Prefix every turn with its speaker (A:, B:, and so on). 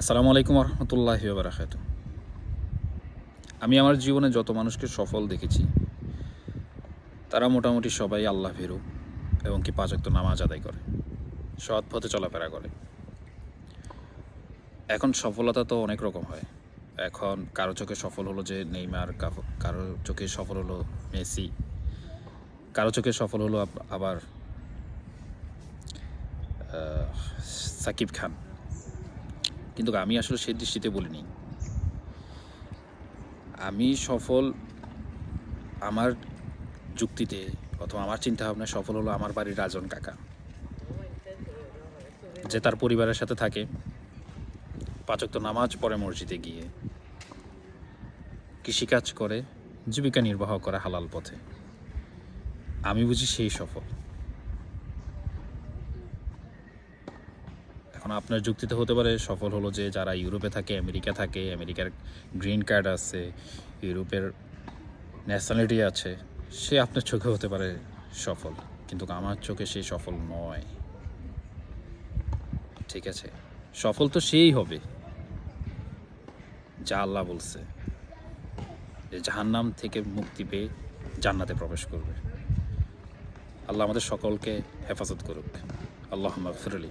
A: আসসালামু আলাইকুম রহমতুল্লাহ বারাকাত আমি আমার জীবনে যত মানুষকে সফল দেখেছি, তারা মোটামুটি সবাই আল্লাহ ভেরু এবং কি পাঁচক্ত নামাজ আদায় করে, সৎ পথে চলাফেরা করে। এখন সফলতা তো অনেক রকম হয়। এখন কারও চোখে সফল হলো যে নেইমার কারও চোখে সফল হলো মেসি, কারও চোখে সফল হলো আবার সাকিব খান। কিন্তু আমি আসলে সেই দৃষ্টিতে বলিনি। আমি সফল আমার যুক্তিতে অথবা আমার চিন্তা ভাবনা সফল হলো আমার বাড়ির রাজন কাকা। যে তার পরিবারের সাথে থাকে। পাচক নামাজ পড়ে মসজিদে গিয়ে। কৃষিকাজ করে, জীবিকা নির্বাহ করে হালাল পথে। আমি বুঝি সেই সফল। এখন আপনার যুক্তিতে হতে পারে সফল হলো যে যারা ইউরোপে থাকে, আমেরিকা থাকে, আমেরিকার গ্রিন কার্ড আছে, ইউরোপের ন্যাশনালিটি আছে, সে আপনার চোখে হতে পারে সফল। কিন্তু আমার চোখে সে সফল নয়। ঠিক আছে? সফল তো সেই হবে, যা আল্লাহ বলছে, যে জাহান্নাম থেকে মুক্তি পেয়ে জান্নাতে প্রবেশ করবে। আল্লাহ আমাদের সকলকে হেফাজত করুক। আল্লাহ ফিরলি